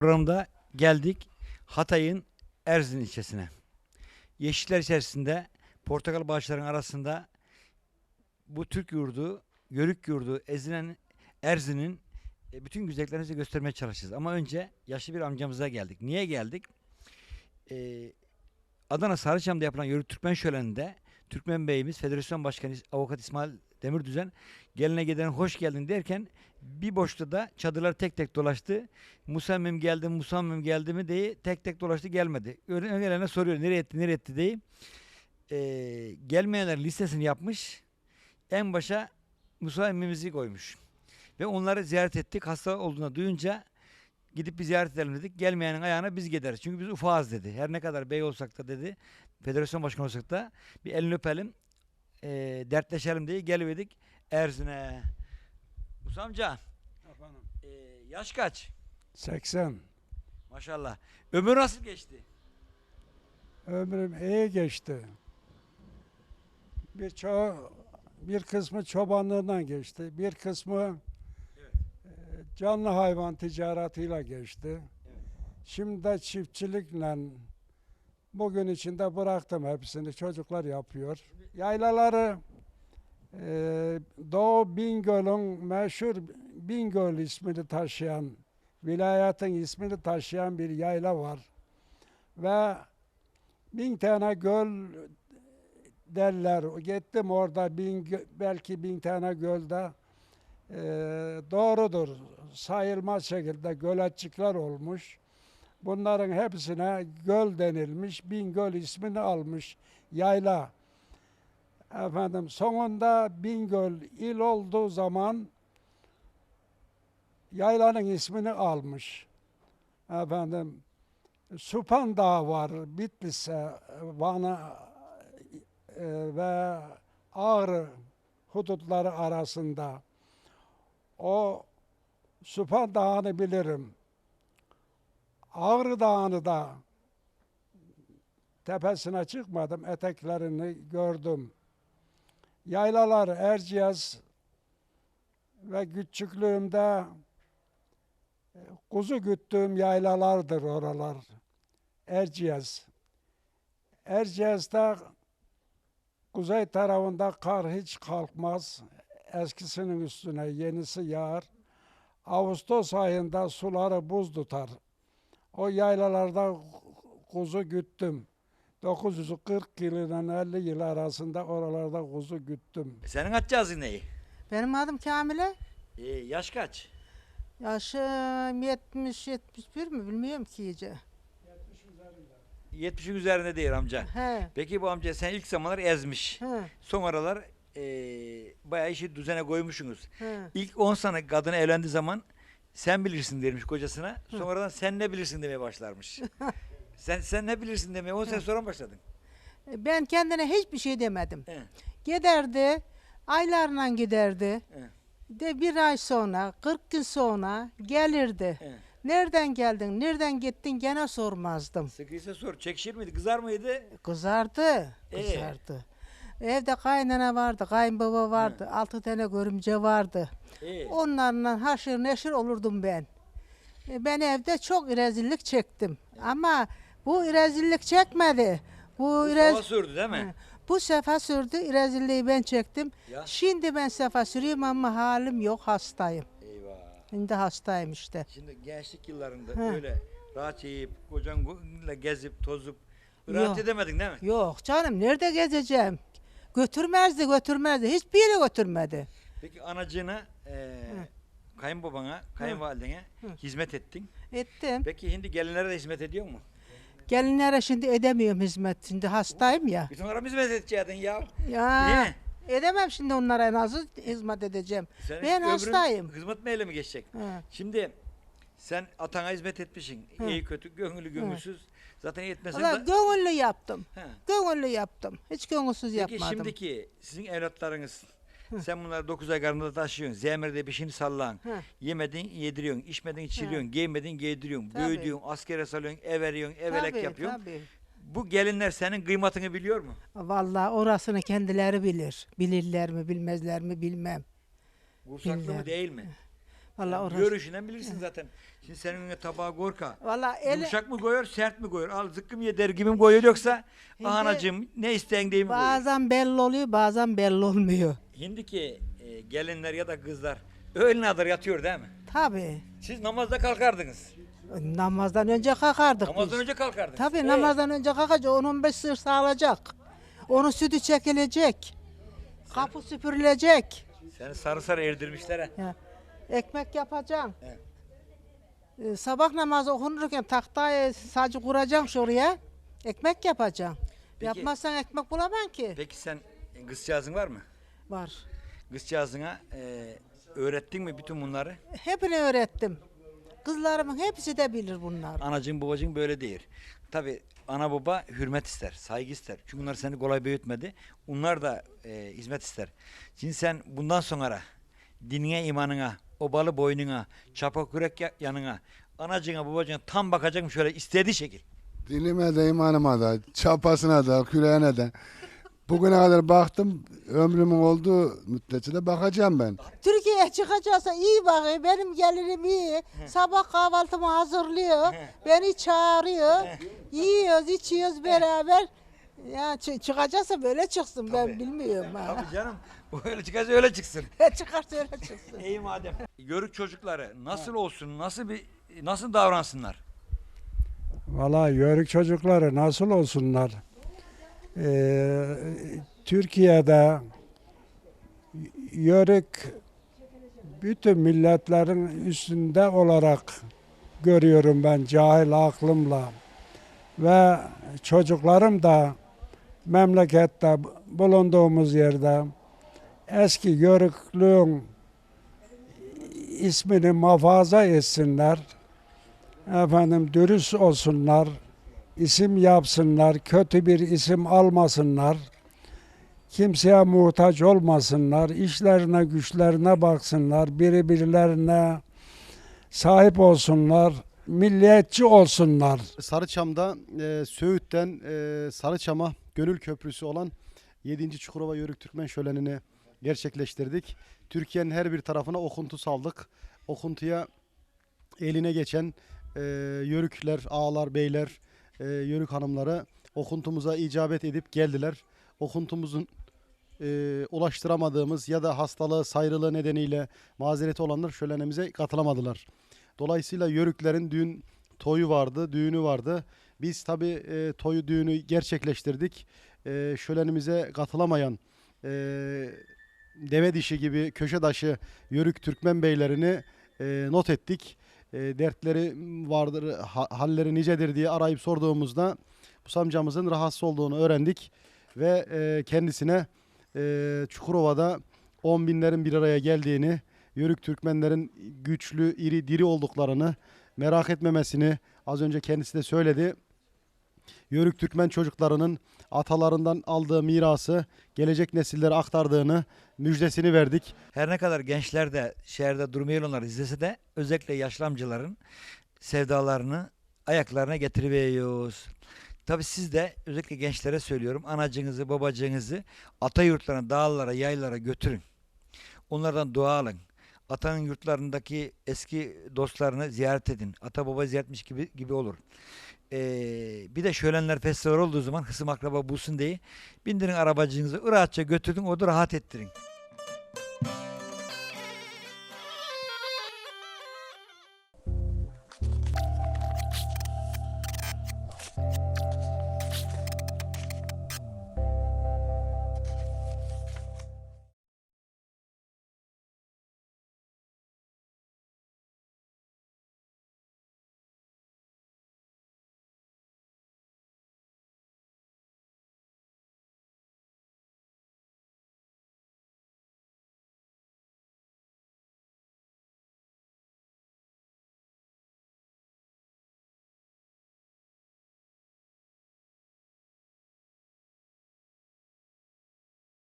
Programda geldik Hatay'ın Erzin ilçesine. Yeşiller içerisinde portakal bağışlarının arasında bu Türk yurdu, Yörük yurdu, ezilen Erzin'in e, bütün güzelliklerini size göstermeye çalışacağız. Ama önce yaşlı bir amcamıza geldik. Niye geldik? Ee, Adana Sarıçam'da yapılan Yörük Türkmen Şöleni'nde Türkmen Beyimiz, Federasyon Başkanı Avukat İsmail Demirdüzen geline giden hoş geldin derken bir boşta da çadırlar tek tek dolaştı. Musammim geldi, Musammim geldi mi diye tek tek dolaştı gelmedi. Gelene soruyor nereye etti, nereye etti diye. Ee, gelmeyenler listesini yapmış. En başa Musammimimizi koymuş. Ve onları ziyaret ettik. Hasta olduğunu duyunca gidip bir ziyaret edelim dedik. Gelmeyenin ayağına biz gideriz. Çünkü biz ufağız dedi. Her ne kadar bey olsak da dedi. Federasyon başkanı olsak da bir elini öpelim. E, dertleşelim diye geliverdik Erzin'e. Musa amca Efendim. e, yaş kaç? 80. Maşallah. Ömür nasıl geçti? Ömrüm iyi geçti. Bir ço bir kısmı çobanlığından geçti. Bir kısmı Evet. e, canlı hayvan ticaretiyle geçti. Şimdi de çiftçilikle bugün içinde bıraktım hepsini. Çocuklar yapıyor. Yaylaları e, Doğu Bingöl'ün meşhur Bingöl ismini taşıyan, vilayetin ismini taşıyan bir yayla var. Ve bin tane göl derler. Gittim orada bin, belki bin tane gölde e, doğrudur. Sayılmaz şekilde göletçikler olmuş. Bunların hepsine göl denilmiş. Bingöl ismini almış yayla. Efendim sonunda Bingöl il olduğu zaman yaylanın ismini almış. Efendim Supan Dağı var Bitlis'e, Van'a e, ve Ağrı hudutları arasında. O Supan Dağı'nı bilirim. Ağrı Dağı'nı da tepesine çıkmadım, eteklerini gördüm. Yaylalar Erciyes ve küçüklüğümde e, kuzu güttüğüm yaylalardır oralar. Erciyes. Erciyes'te kuzey tarafında kar hiç kalkmaz. Eskisinin üstüne yenisi yağar. Ağustos ayında suları buz tutar. O yaylalarda kuzu güttüm. 940 yıl ile 50 yıl arasında oralarda kuzu güttüm. Senin atacağız neyi? Benim adım Kamile. E, yaş kaç? Yaşım 70 71 mi bilmiyorum ki iyice. 70'in üzerinde değil amca. He. Peki bu amca sen ilk zamanlar ezmiş. He. Son aralar e, bayağı işi düzene koymuşsunuz. He. İlk 10 sene kadın evlendiği zaman sen bilirsin dermiş kocasına. Sonradan sen ne bilirsin demeye başlarmış. sen sen ne bilirsin demeye 10 sene sonra mı başladın? Ben kendine hiçbir şey demedim. He. Giderdi, aylarla giderdi. He. De bir ay sonra, 40 gün sonra gelirdi. He. Nereden geldin, nereden gittin gene sormazdım. Sıkıysa sor. Çekişir miydi? Kızar mıydı? Kızardı, Ee? Evde kaynana vardı, kayınbaba vardı, altı tane görümce vardı. İyi. Onlarla haşır neşir olurdum ben. E, Ben evde çok rezillik çektim. Ama bu rezillik çekmedi. Bu rez... hava sürdü değil mi? Bu sefa sürdü, rezilliği ben çektim. Ya. Şimdi ben sefa sürüyorum ama halim yok, hastayım. Eyvah. Şimdi hastayım işte. Şimdi gençlik yıllarında He. öyle rahat yiyip kocanla gezip tozup Yok. rahat edemedin değil mi? Yok canım, nerede gezeceğim? Götürmezdi, götürmezdi. Hiçbir yere götürmedi. Peki anacığına, e, kayınbabana, kayınvalidene hizmet ettin. Ettim. Peki şimdi gelinlere de hizmet ediyor mu? Gelinlere şimdi edemiyorum hizmet. Şimdi hastayım ya. Bütün ara hizmet edecektin ya. Ya. Edemem şimdi onlara nasıl hizmet edeceğim. Senin Ben ömrün hastayım. Hizmet neyle mi geçecek? He. Şimdi sen atana hizmet etmişsin. Hı. İyi kötü, gönüllü gönülsüz. Zaten yetmesen Valla de... gönüllü yaptım. He. Gönüllü yaptım. Hiç gönülsüz Peki yapmadım. şimdiki sizin evlatlarınız sen bunları 9 ay karnında taşıyorsun. Zemrede pişini sallan. Hı. Yemedin yediriyorsun. içmedin içiriyorsun. Giymedin giydiriyorsun. Tabii. Büyüdüyorsun. Askere salıyorsun. Ev veriyorsun. Evelek Tabii, yapıyorsun. tabii. Bu gelinler senin kıymatını biliyor mu? Vallahi orasını kendileri bilir. Bilirler mi bilmezler mi bilmem. Vursaklı mı Bilmem. değil mi? Vallahi orası. Görüşünden bilirsin zaten. Şimdi senin önüne tabağa gorka. Vallahi el, Yumuşak mı koyuyor, sert mi koyuyor? Al zıkkım ye der gibi mi koyuyor yoksa Hindi- anacığım ne isteyen değil mi koyuyor? bazen belli oluyor bazen belli olmuyor. Şimdiki e, gelinler ya da kızlar öğlen kadar yatıyor değil mi? Tabii. Siz namazda kalkardınız. Namazdan önce kalkardık Namazdan biz. önce kalkardınız. Tabii Ee, namazdan önce kalkacak 10-15 sır sağlayacak. Onun sütü çekilecek. Kapı süpürülecek. Seni sarı sarı erdirmişler ha. Ya, ekmek yapacaksın. Evet. Ee, sabah namazı okunurken tahtayı sadece kuracaksın şuraya. Ekmek yapacaksın. Peki- Yapmazsan ekmek bulamam ki. Peki sen e, kızcağızın var mı? Var. Kızcağızına e, öğrettin mi bütün bunları? Hepini öğrettim. Kızlarımın hepsi de bilir bunlar. Anacığın babacığın böyle değil. Tabi ana baba hürmet ister, saygı ister. Çünkü onlar seni kolay büyütmedi. Onlar da e, hizmet ister. Şimdi sen bundan sonra dinine, imanına, obalı boynuna, çapa kürek ya- yanına, anacığına, babacığına tam bakacak şöyle istediği şekil. Dilime de imanıma da, çapasına da, küreğine de. Bugüne kadar baktım, ömrümün olduğu müddetçe de bakacağım ben. Türkiye'ye çıkacaksa iyi bakıyor. Benim gelirim iyi. Sabah kahvaltımı hazırlıyor. Beni çağırıyor. Yiyoruz, içiyoruz beraber. Ya çı- çıkacaksa böyle çıksın ben Tabii. bilmiyorum ha. Tabii canım. Öyle çıkarsa öyle çıksın. Çıkarsa öyle çıksın. İyi madem. Yörük çocukları nasıl olsun, nasıl bir nasıl davransınlar? Valla yörük çocukları nasıl olsunlar? Ee, Türkiye'de yörük bütün milletlerin üstünde olarak görüyorum ben cahil aklımla. Ve çocuklarım da memlekette bulunduğumuz yerde eski yörüklüğün ismini muhafaza etsinler efendim dürüst olsunlar, isim yapsınlar, kötü bir isim almasınlar, kimseye muhtaç olmasınlar, işlerine güçlerine baksınlar, birbirlerine sahip olsunlar, milliyetçi olsunlar. Sarıçam'da e, Söğüt'ten e, Sarıçam'a Gönül Köprüsü olan 7. Çukurova Yörük Türkmen Şöleni'ni gerçekleştirdik. Türkiye'nin her bir tarafına okuntu saldık. Okuntuya eline geçen e, yörükler, ağalar, beyler, e, yörük hanımları okuntumuza icabet edip geldiler. Okuntumuzun e, ulaştıramadığımız ya da hastalığı, sayrılığı nedeniyle mazereti olanlar şölenimize katılamadılar. Dolayısıyla yörüklerin düğün toyu vardı, düğünü vardı. Biz tabi e, toyu düğünü gerçekleştirdik. E, şölenimize katılamayan e, deve dişi gibi köşe taşı yörük Türkmen beylerini e, not ettik. E, dertleri vardır, ha- halleri nicedir diye arayıp sorduğumuzda bu amcamızın rahatsız olduğunu öğrendik ve e, kendisine e, Çukurova'da on binlerin bir araya geldiğini, Yörük Türkmenlerin güçlü, iri, diri olduklarını, merak etmemesini az önce kendisi de söyledi. Yörük Türkmen çocuklarının atalarından aldığı mirası gelecek nesillere aktardığını müjdesini verdik. Her ne kadar gençler de şehirde durmayan onlar izlese de özellikle yaşlı amcaların sevdalarını ayaklarına getiriyoruz. Tabi siz de özellikle gençlere söylüyorum anacığınızı babacığınızı ata yurtlarına, dağlara, yaylara götürün. Onlardan dua alın. Atanın yurtlarındaki eski dostlarını ziyaret edin. Ata baba ziyaretmiş gibi gibi olur. Ee, bir de şölenler festival olduğu zaman hısım akraba bulsun diye bindirin arabacığınızı rahatça götürdün o da rahat ettirin.